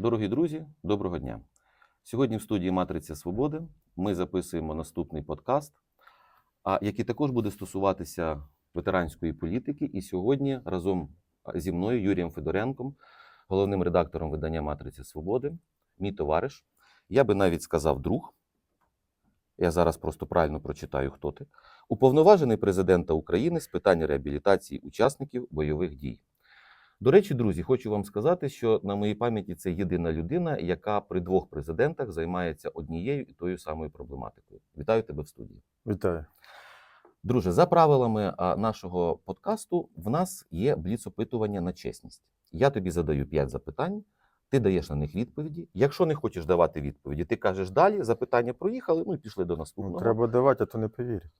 Дорогі друзі, доброго дня. Сьогодні в студії Матриця Свободи ми записуємо наступний подкаст, який також буде стосуватися ветеранської політики. І сьогодні разом зі мною, Юрієм Федоренком, головним редактором видання Матриця Свободи, мій товариш. Я би навіть сказав друг. Я зараз просто правильно прочитаю, хто ти. Уповноважений президента України з питань реабілітації учасників бойових дій. До речі, друзі, хочу вам сказати, що на моїй пам'яті це єдина людина, яка при двох президентах займається однією і тою самою проблематикою. Вітаю тебе в студії. Вітаю. Друже, за правилами нашого подкасту, в нас є бліц-опитування на чесність. Я тобі задаю п'ять запитань, ти даєш на них відповіді. Якщо не хочеш давати відповіді, ти кажеш далі, запитання проїхали, ну і пішли до Ну, треба давати, а то не повірять.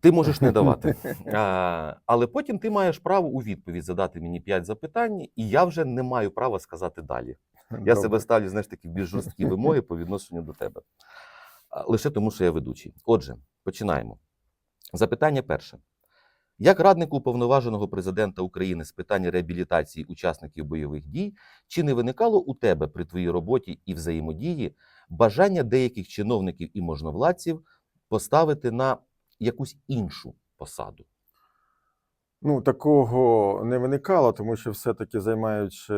Ти можеш не давати. А, але потім ти маєш право у відповідь задати мені п'ять запитань, і я вже не маю права сказати далі. Я Добре. себе ставлю, знаєш, такі більш жорсткі вимоги по відношенню до тебе. А, Лише тому, що я ведучий. Отже, починаємо. Запитання перше. Як раднику уповноваженого президента України з питань реабілітації учасників бойових дій, чи не виникало у тебе при твоїй роботі і взаємодії бажання деяких чиновників і можновладців поставити на якусь іншу посаду? Ну, такого не виникало, тому що все-таки займаючи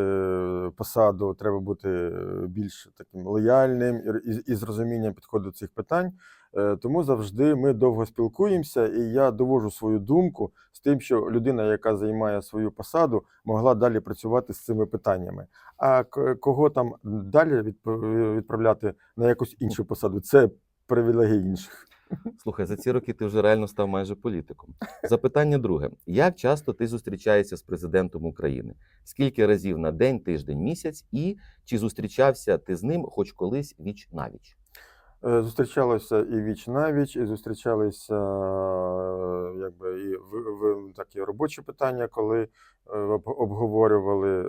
посаду, треба бути е, більш таким лояльним і, і, з розумінням підходу цих питань. Е, Тому завжди ми довго спілкуємося, і я довожу свою думку з тим, що людина, яка займає свою посаду, могла далі працювати з цими питаннями. А кого там далі відп- відправляти на якусь іншу посаду, це привілегія інших. Слухай, за ці роки ти вже реально став майже політиком. Запитання друге: як часто ти зустрічаєшся з президентом України? Скільки разів на день, тиждень, місяць? І чи зустрічався ти з ним хоч колись віч навіч? Е, Зустрічалися і віч навіч, і зустрічалися е, якби і в, в такі робочі питання, коли е, обговорювали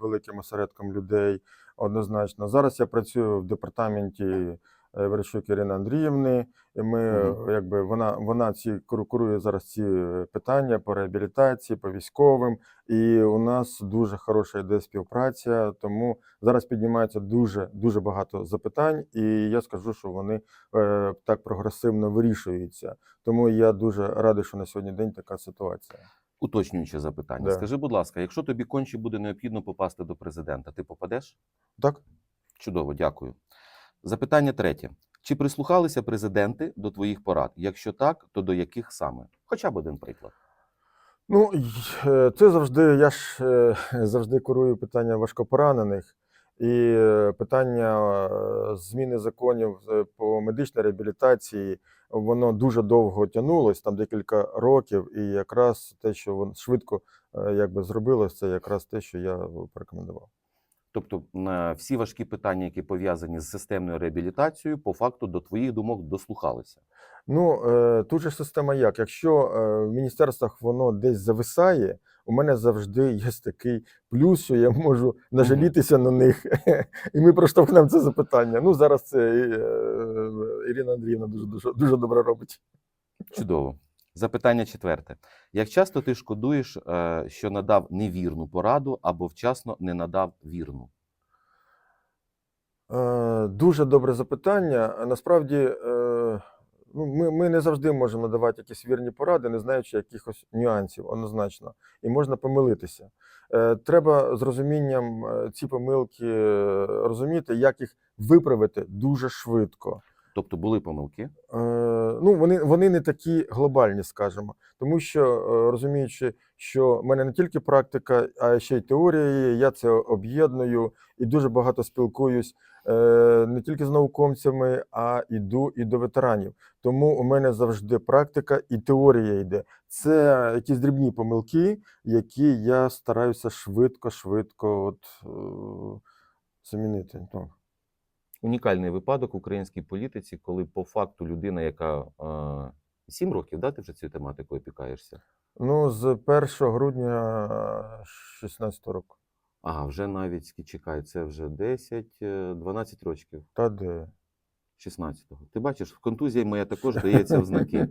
великим осередком людей. Однозначно. Зараз я працюю в департаменті Верещук Ірини Андріївни. І ми, е, якби вона, вона ці куру- курує зараз ці е, питання по реабілітації, по військовим. І у нас дуже хороша йде співпраця. Тому зараз піднімається дуже дуже багато запитань, і я скажу, що вони е, так прогресивно вирішуються. Тому я дуже радий, що на сьогодні день така ситуація. Уточнююче запитання. Да. Скажи, будь ласка, якщо тобі конче буде необхідно попасти до президента, ти попадеш? Так, Чудово, дякую. Запитання третє. Чи прислухалися президенти до твоїх порад? Якщо так, то до яких саме? Хоча б один приклад. ну е, це завжди. Я ж е, завжди курую питання важкопоранених. І е, питання зміни законів по медичній реабілітації воно дуже довго тягнулось, там декілька років, і якраз те, що воно швидко якби зробилось, це якраз те, що я порекомендував. Тобто на всі важкі питання, які пов'язані з системною реабілітацією, по факту до твоїх думок дослухалися. Ну, е, тут же система як? Якщо е, в міністерствах воно десь зависає, у мене завжди є такий плюс, що я можу нажалітися на них, і ми проштовхнемо це запитання. Ну, зараз це е, Ірина Андріївна дуже, дуже, дуже добре робить. Чудово. Запитання четверте. Як часто ти шкодуєш, е, що надав невірну пораду або вчасно не надав вірну? Е, Дуже добре запитання. Насправді, е, ну, ми, ми не завжди можемо надавати якісь вірні поради, не знаючи якихось нюансів, однозначно, і можна помилитися. Треба з розумінням ці помилки розуміти, як їх виправити дуже швидко. Тобто були помилки? Е, ну, вони, вони не такі глобальні, скажімо. Тому що е, розуміючи, що в мене не тільки практика, а ще й теорія є, я це об'єдную і дуже багато спілкуюсь е, не тільки з науковцями, а йду і до ветеранів. Тому у мене завжди практика і теорія йде. Це якісь дрібні помилки, які я стараюся швидко-швидко от, е, замінити. Унікальний випадок в українській політиці, коли по факту людина, яка сім років, да, ти вже цією тематикою опікаєшся? Ну, з 1 грудня 16 року. Ага, вже навіть чекай, це вже 10, е, 12 років, Та де? 16-го. Ти бачиш, контузія моя також дається в знаки.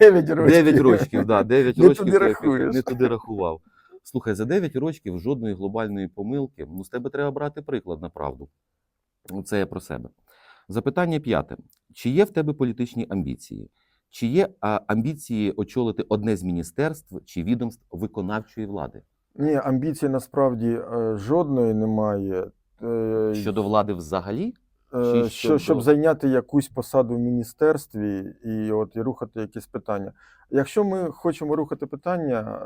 9 років. 9 років, да, 9 Не років туди рахуєш. не туди рахував. Слухай, за 9 років жодної глобальної помилки. Ну, з тебе треба брати приклад на правду. Ну, Це я про себе. Запитання п'яте: чи є в тебе політичні амбіції? Чи є а, амбіції очолити одне з міністерств чи відомств виконавчої влади? Ні, амбіцій насправді е, жодної немає. Е, Щодо влади взагалі? Е, Чи що, щодо- щоб зайняти якусь посаду в міністерстві і от і рухати якісь питання. Якщо ми хочемо рухати питання,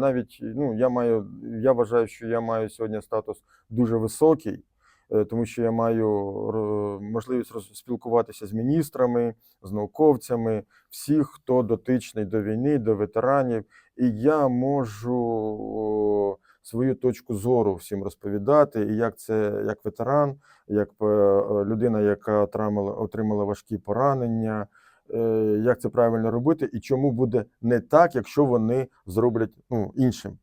навіть ну я маю, я вважаю, що я маю сьогодні статус дуже високий, тому що я маю можливість спілкуватися з міністрами, з науковцями, всіх, хто дотичний до війни, до ветеранів, і я можу свою точку зору всім розповідати, і як це як ветеран як е, е, людина, яка отримала важкі поранення, е, як це правильно робити, і чому буде не так, якщо вони зроблять ну, іншим,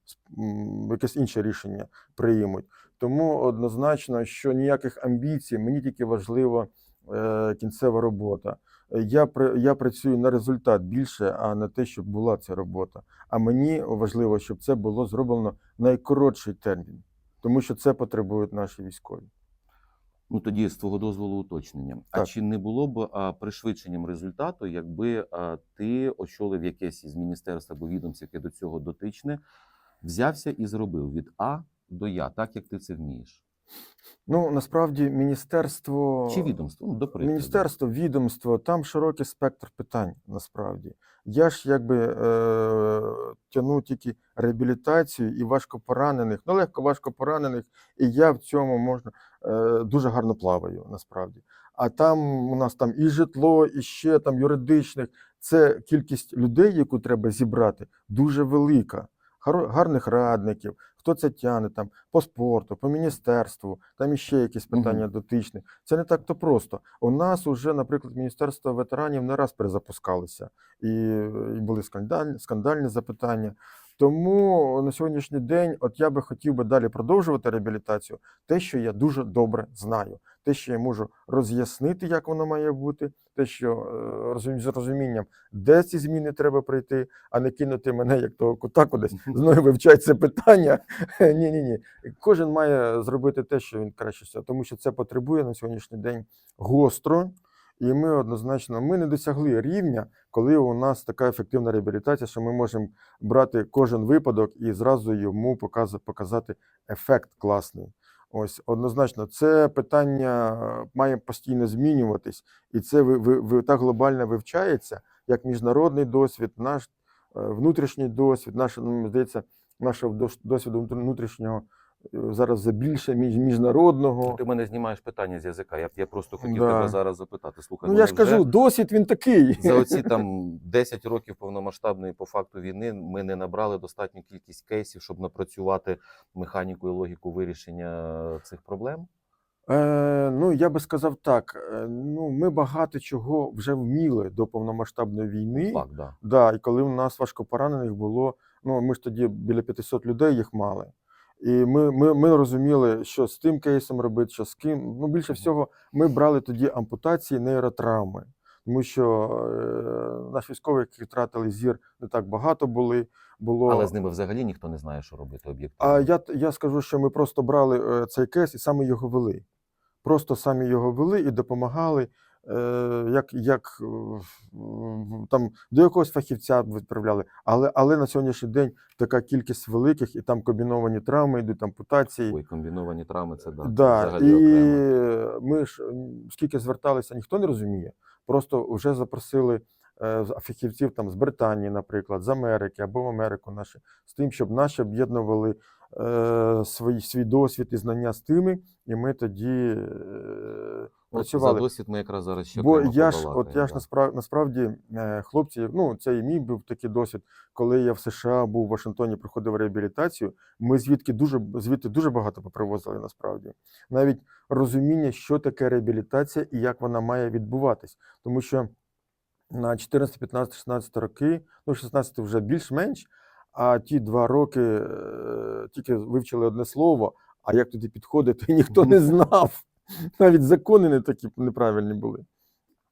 якесь інше рішення приймуть. Тому однозначно, що ніяких амбіцій, мені тільки важлива е, кінцева робота. Я, я працюю на результат більше, а не те, щоб була ця робота. А мені важливо, щоб це було зроблено найкоротший термін, тому що це потребують наші військові. Ну тоді з твого дозволу уточнення. А чи не було б а, пришвидшенням результату, якби а, ти очолив якесь із міністерств або відомств, яке до цього дотичне, взявся і зробив від А до Я, так як ти це вмієш? Ну, насправді, міністерство. Чи відомство? Ну, до прикладу. Міністерство, відомство, там широкий спектр питань насправді. Я ж якби е, тяну тільки реабілітацію і важкопоранених, ну легко важкопоранених, і я в цьому можна е, дуже гарно плаваю насправді. А там у нас там і житло, і ще там юридичних. Це кількість людей, яку треба зібрати, дуже велика. Гарних радників, хто це тягне там по спорту, по міністерству, там іще якісь питання питання дотичні. Це не так то просто. У нас уже, наприклад, Міністерство ветеранів не раз перезапускалося, і, і були скандальні, скандальні запитання. Тому на сьогоднішній день, от я би хотів би далі продовжувати реабілітацію, те, що я дуже добре знаю, те, що я можу роз'яснити, як воно має бути, те, що е, розумі- з розумінням, де ці зміни треба прийти, а не кинути мене як того кота кудись знову вивчать це питання. Ні, ні, ні. Кожен має зробити те, що він краще тому що це потребує на сьогоднішній день гостро. І ми однозначно ми не досягли рівня, коли у нас така ефективна реабілітація, що ми можемо брати кожен випадок і зразу йому показа- показати ефект класний. Ось однозначно, це питання е, має постійно змінюватись, і це ви, ви, ви так глобально вивчається, як міжнародний досвід, наш е, внутрішній досвід, наш, ну, здається, нашого досвіду внутрішнього зараз за більше між, міжнародного. Ти мене знімаєш питання з язика. Я, я просто хотів Да. тебе зараз запитати. Слухай, Ну я ж кажу, досвід він такий. за оці там 10 років повномасштабної по факту війни ми не набрали достатню кількість кейсів, щоб напрацювати механіку і логіку вирішення цих проблем. Е, ну, я би сказав так. е, Ну, ми багато чого вже вміли до повномасштабної війни. Так, да. Да, і коли у нас важкопоранених було, ну ми ж тоді біля 500 людей їх мали. І ми, ми, ми розуміли, що з тим кейсом робити, що з ким. Ну, більше всього, ми брали тоді ампутації нейротравми, тому що е, наші військові, які втратили зір, не так багато були. Було... Але з ними взагалі ніхто не знає, що робити об'єктивно. А я, я скажу, що ми просто брали е, цей кейс і саме його вели. Просто самі його вели і допомагали, як, як е, там, до якогось фахівця відправляли. Але, але на сьогоднішній день така кількість великих, і там комбіновані травми, йдуть ампутації. Ой, комбіновані травми це да. Да, взагалі і окремо. ми ж скільки зверталися, ніхто не розуміє. Просто вже запросили е, фахівців там з Британії, наприклад, з Америки або в Америку наші, з тим, щоб наші об'єднували е, свій, свій досвід і знання з тими, і ми тоді е, От працювали. За досвід ми якраз зараз ще Бо я ж, от я ж насправді, насправді е, хлопці, ну це і мій був такий досвід, коли я в США був в Вашингтоні, проходив реабілітацію. Ми звідки дуже звідти дуже багато попривозили насправді. Навіть розуміння, що таке реабілітація і як вона має відбуватись. Тому що на 14, 15, 16 роки, ну 16 вже більш-менш, а ті два роки е, тільки вивчили одне слово, а як туди підходити, ніхто не знав. Навіть закони не такі неправильні були.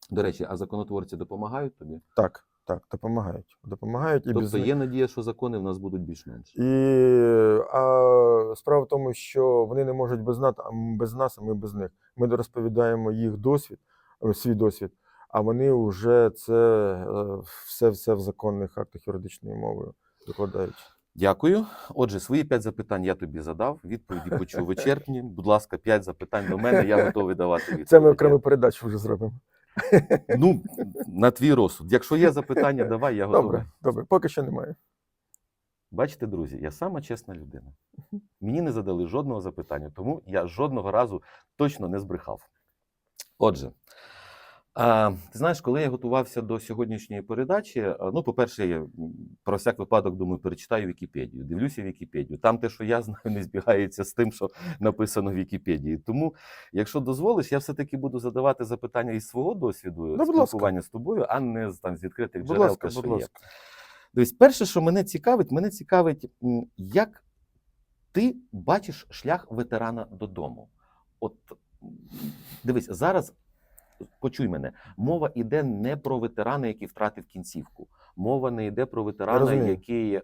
До речі, а законотворці допомагають тобі? Так, так, допомагають. Допомагають і Тобто них- є надія, що закони в нас будуть більш-менш. І а справа в тому, що вони не можуть без нас, а без нас, а ми без них. Ми розповідаємо їх досвід, е, свій досвід, а вони вже це е, все, все в законних актах юридичною мовою викладають. Дякую. Отже, свої п'ять запитань я тобі задав. Відповіді почув вичерпні. Будь ласка, п'ять запитань до мене. Я готовий давати відповіді. Це ми окрему передачу вже зробимо. Ну, на твій розсуд. Якщо є запитання, давай, я готовий. Добре, добре, поки що немає. Бачите, друзі, я сама чесна людина. Мені не задали жодного запитання, тому я жодного разу точно не збрехав. Отже, ти знаєш, коли я готувався до сьогоднішньої передачі, ну, по-перше, я про всяк випадок думаю, перечитаю Вікіпедію, дивлюся Вікіпедію. Там те, що я знаю, не збігається з тим, що написано в Вікіпедії. Тому, якщо дозволиш, я все-таки буду задавати запитання із свого досвіду Ну, будь ласка. спілкування з тобою, а не з там з відкритих Будь джерел. ласка, що будь є. ласка. Дивись, перше, що мене цікавить, мене цікавить, як ти бачиш шлях ветерана додому. От дивись, зараз почуй мене, мова йде не про ветерана, який втратив кінцівку. Мова не йде про ветерана, який е,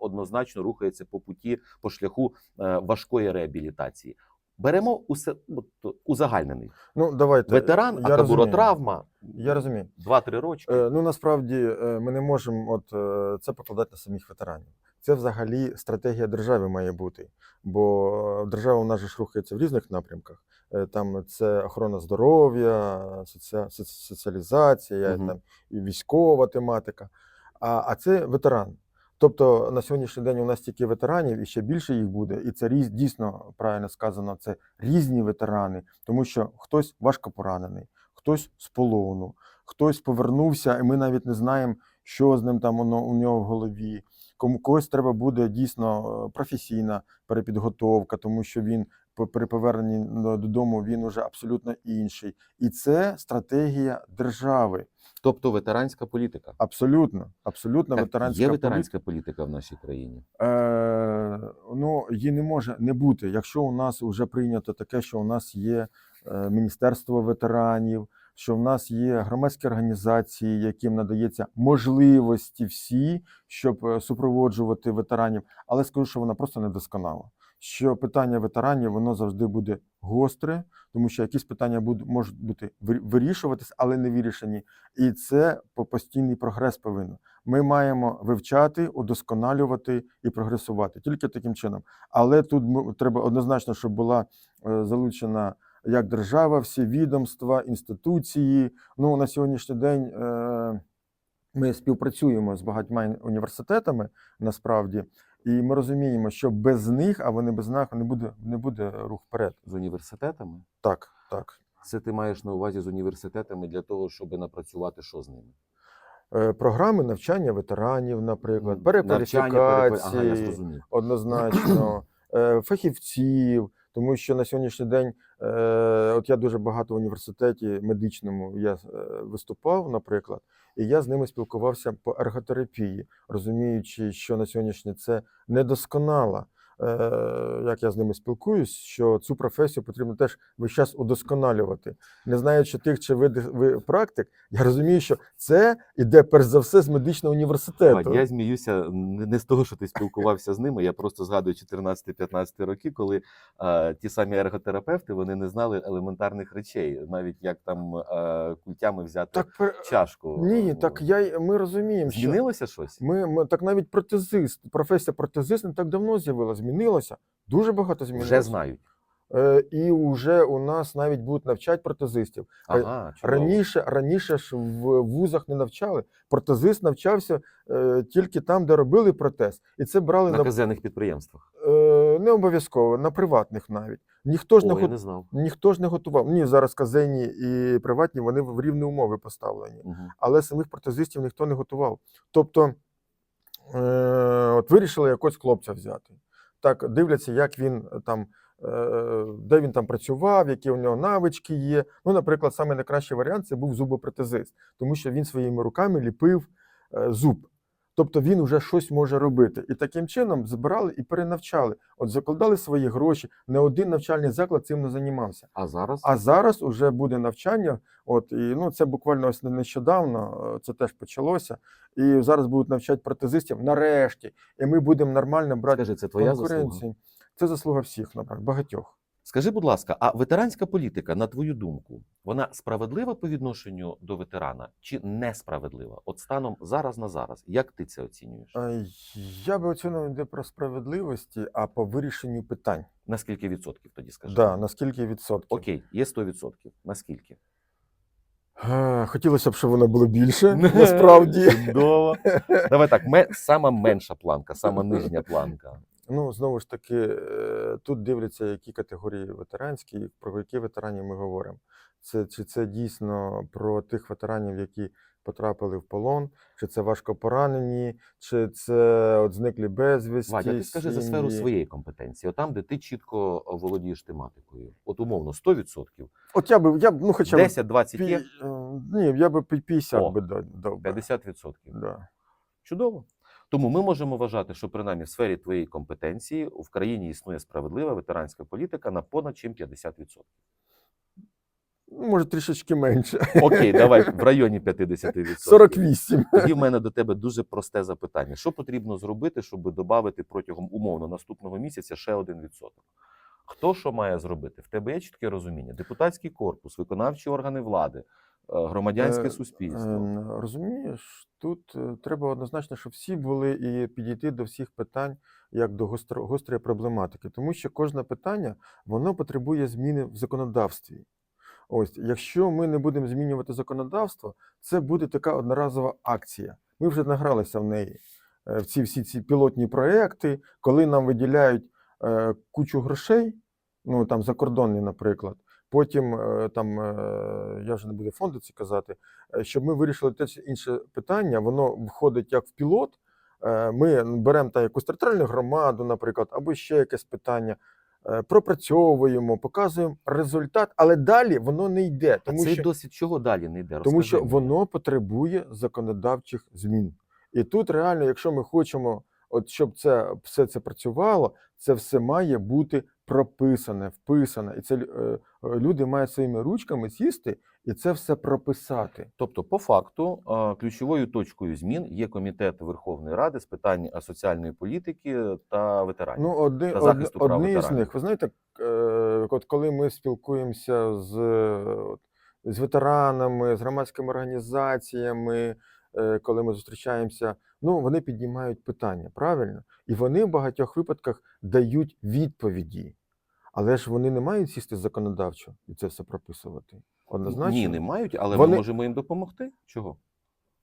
однозначно рухається по путі, по шляху е, важкої реабілітації. Беремо усе от, узагальнений. Ну, давайте. Ветеран, я а розумію. Я розумію. 2-3 рочки. Е, Ну насправді е, ми не можемо от е, це покладати на самих ветеранів. Це взагалі стратегія держави має бути, бо держава у нас ж рухається в різних напрямках. Е, Там це охорона здоров'я, соці- соці- соціалізація, Мгм. там і військова тематика. А, а це ветеран. Тобто на сьогоднішній день у нас тільки ветеранів, і ще більше їх буде. І це різ, дійсно правильно сказано. Це різні ветерани, тому що хтось важко поранений, хтось з полону, хтось повернувся, і ми навіть не знаємо, що з ним там воно у нього в голові. Кому когось треба буде дійсно е, професійна перепідготовка, тому що він при поверненні додому він уже абсолютно інший. І це стратегія держави. Тобто ветеранська політика. Абсолютно, абсолютно Так, ветеранська є ветеранська політика в нашій країні. Е, ну, її не може не бути. Якщо у нас вже прийнято таке, що у нас є е, Міністерство ветеранів, що в нас є громадські організації, яким надається можливості всі, щоб е, супроводжувати ветеранів, але скажу, що вона просто недосконала. Що питання ветеранів воно завжди буде гостре, тому що якісь питання будуть можуть бути вир- вирішуватись, але не вирішені. І це по- постійний прогрес повинен. Ми маємо вивчати, удосконалювати і прогресувати тільки таким чином. Але тут треба однозначно, щоб була е, залучена як держава, всі відомства, інституції. Ну на сьогоднішній день е, ми співпрацюємо з багатьма університетами насправді, і ми розуміємо, що без них, а вони без нас не буде, не буде рух вперед. З університетами. Так, так. Це ти маєш на увазі з університетами для того, щоб напрацювати що з ними? Е, Програми навчання ветеранів, наприклад, перекваліфікації. переквалі- Ага, однозначно, е, фахівців, тому що на сьогоднішній день, е, от я дуже багато в університеті медичному я е, виступав, наприклад, і я з ними спілкувався по ерготерапії, розуміючи, що на сьогоднішній це недосконала. Е, Як я з ними спілкуюсь, що цю професію потрібно теж весь час удосконалювати. Не знаючи тих, чи ви, ви практик, я розумію, що це іде перш за все з медичного університету. Я зміюся не з того, що ти спілкувався з ними. Я просто згадую 14-15 роки, коли е, ті самі ерготерапевти вони не знали елементарних речей, навіть як там е, культями взяти Так, чашку. Ні, так я ми розуміємо, що змінилося щось. ми, ми так навіть протезист, професія протезист не так давно з'явилася, змінилося. Дуже багато змінилося. Вже знають. Е, і вже у нас навіть будуть навчати протезистів. Ра- Ага. Раніше, раніше ж в вузах не навчали. Протезист навчався е, тільки там, де робили протез, і це брали на на, казенних підприємствах. е, не обов'язково, на приватних навіть. Ніхто ж не О, я не знав. ніхто ж не готував. Ні, зараз казенні і приватні вони в рівні умови поставлені. Мгм. але самих протезистів ніхто не готував. Тобто, е, от вирішили якогось хлопця взяти. Так, дивляться, як він е, там, е, де він там працював, які у нього навички є. Ну, наприклад, найкращий варіант це був зубопротезист, тому що він своїми руками ліпив е, зуб. Тобто він вже щось може робити. І таким чином збирали і перенавчали. От закладали свої гроші. Не один навчальний заклад цим не займався. А зараз А зараз уже буде навчання. От і ну це буквально ось нещодавно. е, Це теж почалося. І зараз будуть навчати протезистів нарешті. І ми будемо нормально брати скажи, це твоя заслуга? Це заслуга всіх, наприклад, багатьох. Скажи, будь ласка, а ветеранська політика, на твою думку, вона справедлива по відношенню до ветерана чи несправедлива? От станом зараз на зараз, як ти це оцінюєш? Е, Я би оцінив не про справедливості, а по вирішенню питань. На скільки відсотків тоді скажи? Да, на скільки відсотків? Окей, є 100%. Наскільки? Е, Хотілося б, щоб воно було більше, насправді. Чудово. Давай так, ме, сама менша планка, сама нижня планка. Ну, знову ж таки, е, тут дивляться, які категорії ветеранські, про які ветеранів ми говоримо. Це, чи це дійсно про тих ветеранів, які потрапили в полон, чи це важко поранені, чи це от зниклі безвісті. Вадя, ти скажи за сферу своєї компетенції, отам, де ти чітко володієш тематикою. От умовно 100%, От я би, я б, ну, хоча б 10-20 є, пі- е, ні, я би 50 О, би дав 50%. Да. Чудово. Тому ми можемо вважати, що принаймні в сфері твоєї компетенції в країні існує справедлива ветеранська політика на понад чим 50%. Ну, Може, трішечки менше. Окей, давай в районі 50%. 48. Тоді в мене до тебе дуже просте запитання: що потрібно зробити, щоб додати протягом умовно наступного місяця ще один відсоток? Хто що має зробити? В тебе є чітке розуміння? Депутатський корпус, виконавчі органи влади, громадянське Е, суспільство. Ем, Розумієш, тут е, треба однозначно, щоб всі були і підійти до всіх питань як до гостро, гострої проблематики, тому що кожне питання воно потребує зміни в законодавстві. Ось, якщо ми не будемо змінювати законодавство, це буде така одноразова акція. Ми вже награлися в неї. е, В ці всі ці пілотні проекти, коли нам виділяють е, кучу грошей, ну там закордонні, наприклад. Потім е, там е, я вже не буду фонди ці казати, е, щоб ми вирішили те чи інше питання, воно входить як в пілот. Ми беремо та якусь територіальну громаду, наприклад, або ще якесь питання, пропрацьовуємо, показуємо результат, але далі воно не йде, А тому цей що досвід чого далі не йде? тому що мені. воно потребує законодавчих змін. І тут реально, якщо ми хочемо, от щоб це все це працювало, це все має бути прописане, вписане. І це е, е, люди мають своїми ручками сісти і це все прописати. Тобто, по факту, ключовою точкою змін є комітет Верховної Ради з питань е, соціальної політики та ветеранів. Ну, одни, та од- прав одні з них, ви знаєте, от коли ми спілкуємося з, от, з ветеранами, з громадськими організаціями, коли ми зустрічаємося, ну вони піднімають питання, правильно? І вони в багатьох випадках дають відповіді. Але ж вони не мають сісти законодавчо і це все прописувати. Однозначно. Ні, не мають, але Вони- ми можемо їм допомогти. Чого?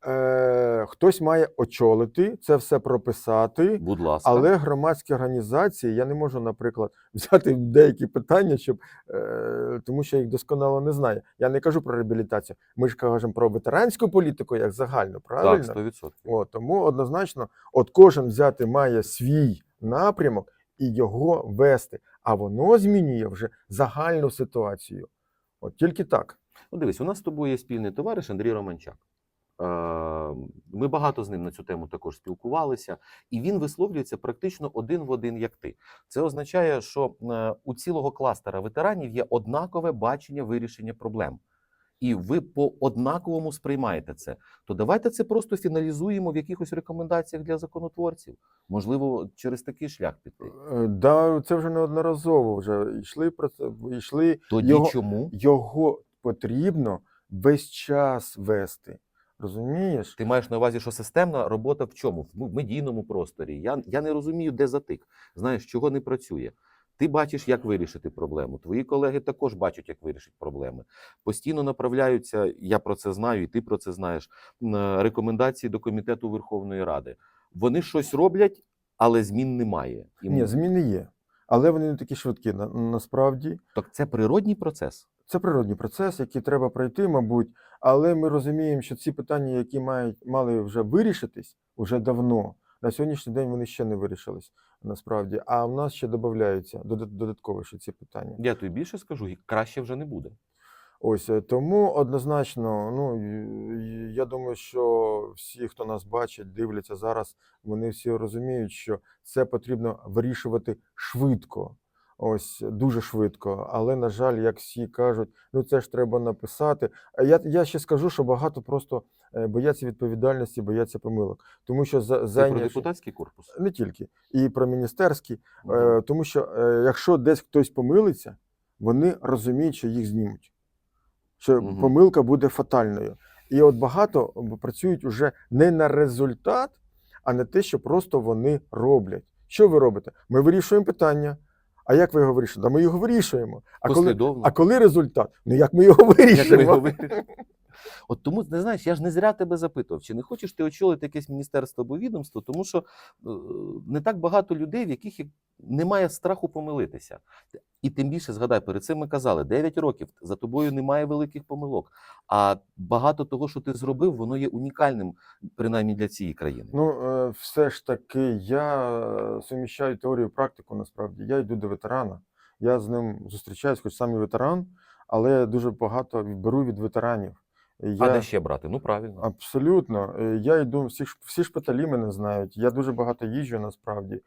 Е, хтось має очолити, це все прописати. Будь ласка. Але громадські організації, я не можу, наприклад, взяти деякі питання, щоб, е, тому що я їх досконало не знаю. Я не кажу про реабілітацію. Ми ж кажемо про ветеранську політику як загальну, правильно? Так, 100%. От, тому однозначно, от кожен взяти має свій напрямок і його вести, а воно змінює вже загальну ситуацію. От тільки так. Ну, дивись, у нас з тобою є спільний товариш Андрій Романчак. Е, Ми багато з ним на цю тему також спілкувалися, і він висловлюється практично один в один, як ти. Це означає, що е, у цілого кластера ветеранів є однакове бачення вирішення проблем. І ви по однаковому сприймаєте це. То давайте це просто фіналізуємо в якихось рекомендаціях для законотворців. Можливо, через такий шлях піти. Е, Да, це вже неодноразово вже йшли про це, йшли Тоді Його- чому? його потрібно весь час вести. Розумієш? Ти маєш на увазі, що системна робота в чому? В медійному просторі. Я, я не розумію, де затик. Знаєш, чого не працює. Ти бачиш, як вирішити проблему. Твої колеги також бачать, як вирішити проблеми. Постійно направляються, я про це знаю, і ти про це знаєш. е, Рекомендації до комітету Верховної Ради. Вони щось роблять, але змін немає. І Ні, зміни є. Але вони не такі швидкі. На, насправді Так це природній процес. це природній процес, який треба пройти, мабуть. Але ми розуміємо, що ці питання, які мають мали вже вирішитись уже давно, на сьогоднішній день вони ще не вирішились насправді. А в нас ще додаються додатково ще ці питання. Я тобі більше скажу, краще вже не буде. Ось е, тому однозначно, ну я думаю, що всі, хто нас бачить, дивляться зараз, вони всі розуміють, що це потрібно вирішувати швидко. Ось дуже швидко. Але, на жаль, як всі кажуть, ну це ж треба написати. А я, я ще скажу, що багато просто е, бояться відповідальності, бояться помилок. Тому що за Це про депутатський корпус. не тільки, і про міністерські, Мгм. Е, тому що е, якщо десь хтось помилиться, вони розуміють, що їх знімуть, що Мгм. помилка буде фатальною. І от багато працюють уже не на результат, а на те, що просто вони роблять. Що ви робите? Ми вирішуємо питання. А як ви його вирішуєте? Да ми його вирішуємо. А коли, Послідовно. а коли результат? Ну як ми його Як ми його вирішимо? От тому, не знаєш, я ж не зря тебе запитував, чи не хочеш ти очолити якесь міністерство або відомство, тому що е, не так багато людей, в яких немає страху помилитися. І тим більше згадай, перед цим ми казали, 9 років за тобою немає великих помилок. А багато того, що ти зробив, воно є унікальним, принаймні для цієї країни. Ну, е, все ж таки, я е, суміщаю теорію практику насправді. Я йду до ветерана. Я з ним зустрічаюсь, хоч сам і ветеран, але дуже багато беру від ветеранів. І А Я, де ще брати? Ну правильно. Абсолютно. Е, Я йду, всі, ж всі шпиталі мене знають. Я дуже багато їжджу насправді.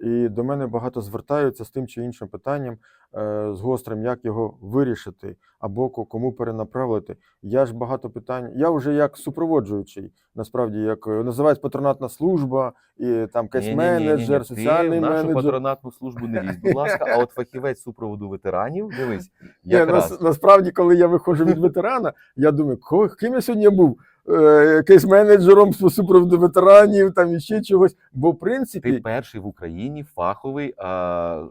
І до мене багато звертаються з тим чи іншим питанням, е, з гострим, як його вирішити, або ко- кому перенаправити. Я ж багато питань. Я вже як супроводжуючий, насправді, як е, називають патронатна служба, і там якийсь Ні-ні-ні-ні-ні, менеджер, ти соціальний нашу менеджер. патронатну службу не лізь, будь ласка, а от фахівець супроводу ветеранів, дивись, якраз. нас, насправді, коли я виходжу від ветерана, я думаю, ким я сьогодні був? Е, якийсь менеджером з супроводу ветеранів, там іще чогось. Бо в принципі. Ти перший в Україні фаховий а,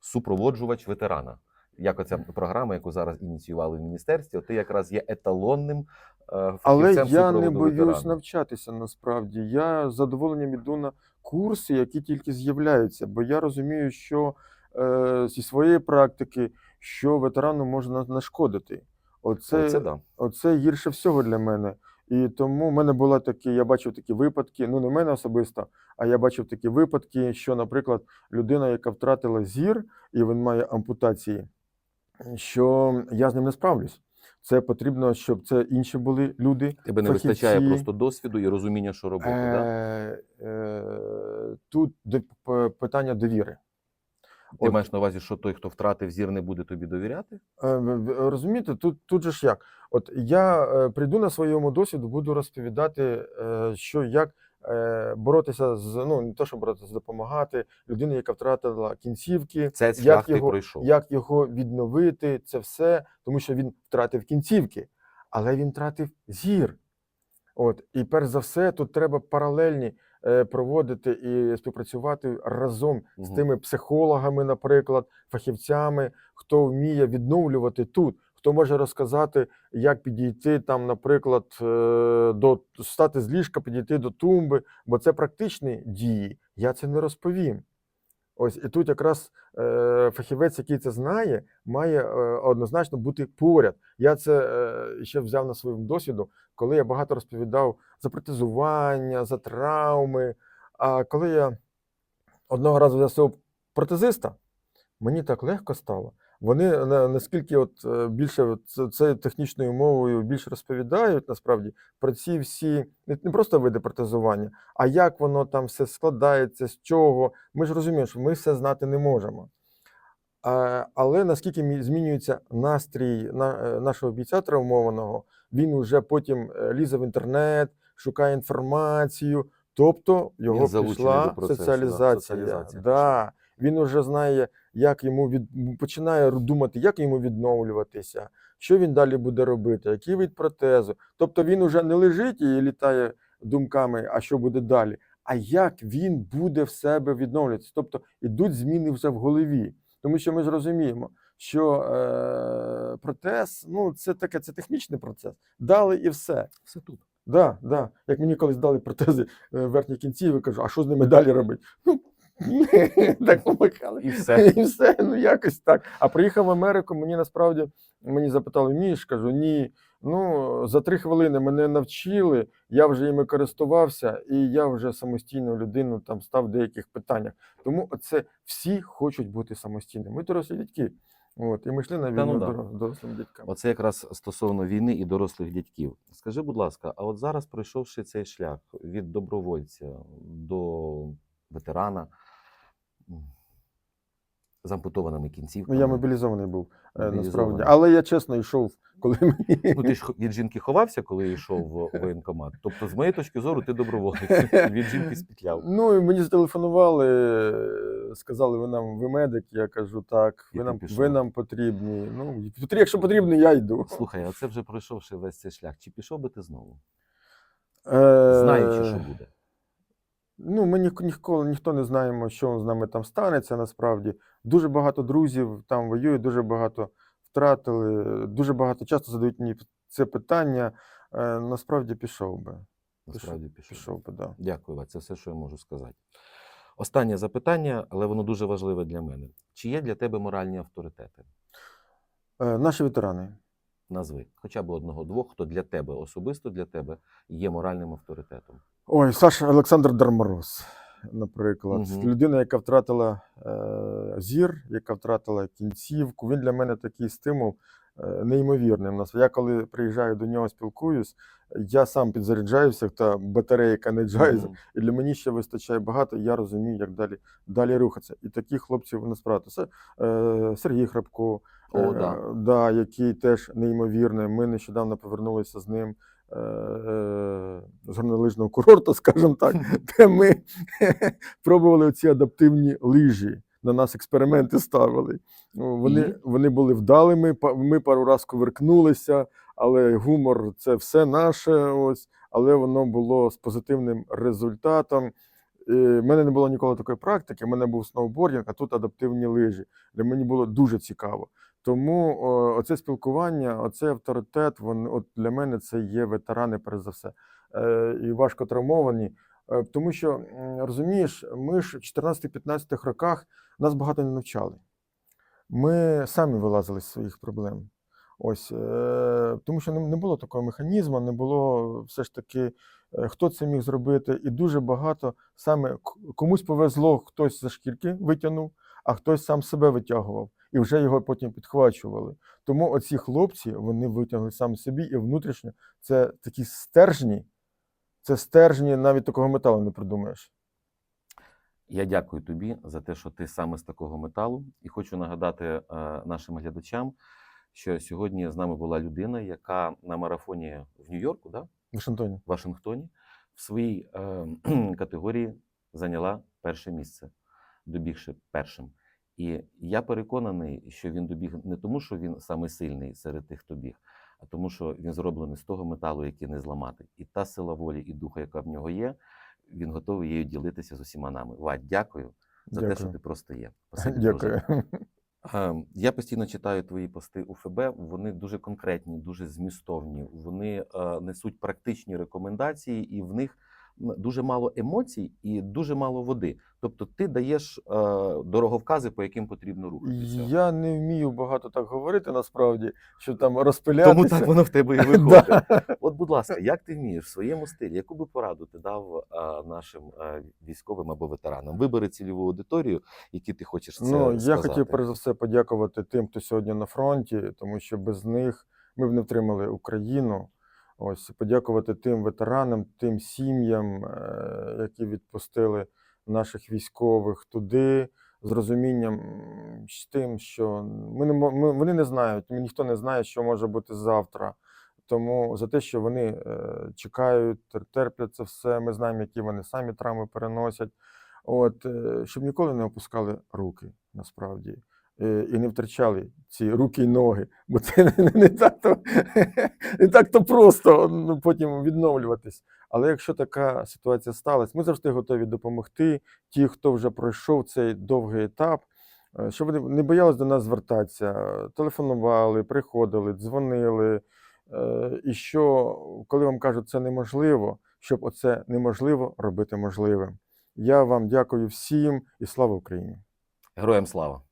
супроводжувач ветерана. Як оця програма, яку зараз ініціювали в міністерстві, ти якраз є еталонним е, Але я не боюсь ветерана. навчатися насправді. Я з задоволенням іду на курси, які тільки з'являються, бо я розумію, що е, зі своєї практики, що ветерану можна нашкодити. Оце, Це да. оце гірше всього для мене. І тому в мене були такі, я бачив такі випадки, ну не в мене особисто, а я бачив такі випадки, що, наприклад, людина, яка втратила зір, і він має ампутації, що я з ним не справлюсь. Це потрібно, щоб це інші були люди. Тебе не фахівці. вистачає просто досвіду і розуміння, що робити. Да? Е, е, тут питання довіри. Ти от- маєш на увазі, що той, хто втратив зір, не буде тобі довіряти? Е, Розумієте, тут, тут же ж як? От я е, прийду на своєму досвіду, буду розповідати, е, що як боротися з ну не то, що боротися, допомагати людині, яка втратила кінцівки, шлях як його, пройшов. як його відновити, це все, тому що він втратив кінцівки, але він втратив зір. От, і перш за все, тут треба паралельні проводити і співпрацювати разом з тими психологами, наприклад, фахівцями, хто вміє відновлювати тут, хто може розказати, як підійти там, наприклад, е, до стати з ліжка, підійти до тумби, бо це практичні дії. Я це не розповім. Ось і тут якраз е, фахівець, який це знає, має е, однозначно бути поряд. Я це е, ще взяв на своєму досвіду, коли я багато розповідав за протезування, за травми. А коли я одного разу взяв протезиста, мені так легко стало. Вони на- наскільки от е, більше це технічною мовою більше розповідають насправді про ці всі не, не просто види протезування, а як воно там все складається, з чого. Ми ж розуміємо, що ми все знати не можемо. А, але наскільки змінюється настрій на, е, нашого бійця травмованого, він уже потім е, лізе в інтернет, шукає інформацію, тобто його пішла процесу, да, соціалізація. соціалізація Да. Він уже знає, як йому від... починає думати, як йому відновлюватися, що він далі буде робити, який вид протезу. Тобто він уже не лежить і літає думками, а що буде далі, а як він буде в себе відновлюватися. Тобто ідуть зміни вже в голові. Тому що ми ж розуміємо, що е, протез ну, це таке, це технічний процес. Дали і все. Все тут. Да, да. Як мені колись дали протези е, верхніх кінців, я кажу, а що з ними далі робити? Ну, так помахали. І все. І все, ну якось так. А приїхав в Америку, мені насправді мені запитали, вмієш? Кажу, ні. Ну, за три хвилини мене навчили, я вже іми користувався, і я вже самостійну людину там став в деяких питаннях. Тому це всі хочуть бути самостійними. Ми дорослі дядьки. От, і ми йшли на ну війну да. дорос- дорослим дядькам. Оце якраз стосовно війни і дорослих дядьків. Скажи, будь ласка, а от зараз пройшовши цей шлях від добровольця до ветерана з ампутованими Ну, я мобілізований був е, насправді. Але я чесно йшов, коли мені. Ну, ти ж від жінки ховався, коли йшов в воєнкомат. Тобто, з моєї точки зору, ти доброволець. Від жінки спітляв. Ну, і мені зателефонували, сказали, ви нам ви медик. Я кажу, так, ви нам, ви нам потрібні. Ну, якщо потрібно, я йду. Слухай, а це вже пройшовши весь цей шлях. Чи пішов би ти знову? Е, Знаючи, що буде. Ну, ми ні, ніколи ніхто не знаємо, що з нами там станеться насправді. Дуже багато друзів там воюють, дуже багато втратили, дуже багато часто задають мені це питання. Е, насправді пішов би. Насправді пішов. Пішов би, да. Дякую, це все, що я можу сказати. Останнє запитання, але воно дуже важливе для мене. Чи є для тебе моральні авторитети? Е, наші ветерани. Назви хоча б одного-двох, хто для тебе, особисто для тебе, є моральним авторитетом. Ой, Саша Олександр Дармороз, наприклад. Мгм. Людина, яка втратила е, зір, яка втратила кінцівку. Він для мене такий стимул е, неймовірний. У нас я коли приїжджаю до нього, спілкуюсь, я сам підзаряджаюся, та батарейка не джайзер. Мгм. І для мені ще вистачає багато, я розумію, як далі, далі рухатися. І таких хлопців насправді це е, Сергій Храпко, О, е, да. да, який теж неймовірний. Ми нещодавно повернулися з ним. Е, е, горнолижного курорту, скажімо так, де ми пробували ці адаптивні лижі. На нас експерименти ставили. Ну, Вони, І? вони були вдалими. Ми пару раз коверкнулися, але гумор це все наше. Ось, але воно було з позитивним результатом. У мене не було ніколи такої практики. У мене був сноубордінг, а тут адаптивні лижі. Для мені було дуже цікаво. Тому о, оце спілкування, оцей авторитет, він, от для мене це є ветерани, перш за все, е, і важко травмовані. Е, тому що розумієш, ми ж в 14-15 роках нас багато не навчали. Ми самі вилазили з своїх проблем. Ось, е, тому що не, було такого механізму, не було все ж таки, хто це міг зробити, і дуже багато саме комусь повезло, хтось за шкірки витягнув, а хтось сам себе витягував і вже його потім підхвачували. Тому оці хлопці вони витягли сам собі і внутрішньо це такі стержні, це стержні, навіть такого металу не придумаєш. Я дякую тобі за те, що ти саме з такого металу. І хочу нагадати е, нашим глядачам, що сьогодні з нами була людина, яка на марафоні в Нью-Йорку, да? Вашингтоні. Вашингтоні, в своїй е, категорії зайняла перше місце, добігши першим. І я переконаний, що він добіг не тому, що він самий сильний серед тих, хто біг, а тому, що він зроблений з того металу, який не зламати. І та сила волі і духа, яка в нього є, він готовий її ділитися з усіма нами. Вадь, дякую за те, що ти просто є. Спасибі. Дякую. Е, Я постійно читаю твої пости у ФБ. Вони дуже конкретні, дуже змістовні. Вони е, несуть практичні рекомендації, і в них дуже мало емоцій і дуже мало води. Тобто, ти даєш е, дороговкази, по яким потрібно рухатися. Я не вмію багато так говорити насправді, що там розпилятися. Тому так воно в тебе і виходить. От, будь ласка, як ти вмієш в своєму стилі, яку би пораду ти дав е, нашим е, військовим або ветеранам? Вибери цільову аудиторію, які ти хочеш це Ну, я сказати. хотів перш за все подякувати тим, хто сьогодні на фронті, тому що без них ми б не втримали Україну. Ось подякувати тим ветеранам, тим сім'ям, е, які відпустили наших військових туди з розумінням з тим, що ми не ми, вони не знають, ніхто не знає, що може бути завтра. Тому за те, що вони е, чекають, терплять це все. Ми знаємо, які вони самі травми переносять. От, е, щоб ніколи не опускали руки насправді. Е, І не втрачали ці руки й ноги, бо це не, не, так, то, не так то просто ну, потім відновлюватись. Але якщо така ситуація сталася, ми завжди готові допомогти. Ті, хто вже пройшов цей довгий етап, е, щоб вони не боялись до нас звертатися, телефонували, приходили, дзвонили. Е, І що, коли вам кажуть, це неможливо, щоб оце неможливо робити можливим. Я вам дякую всім і слава Україні! Героям слава!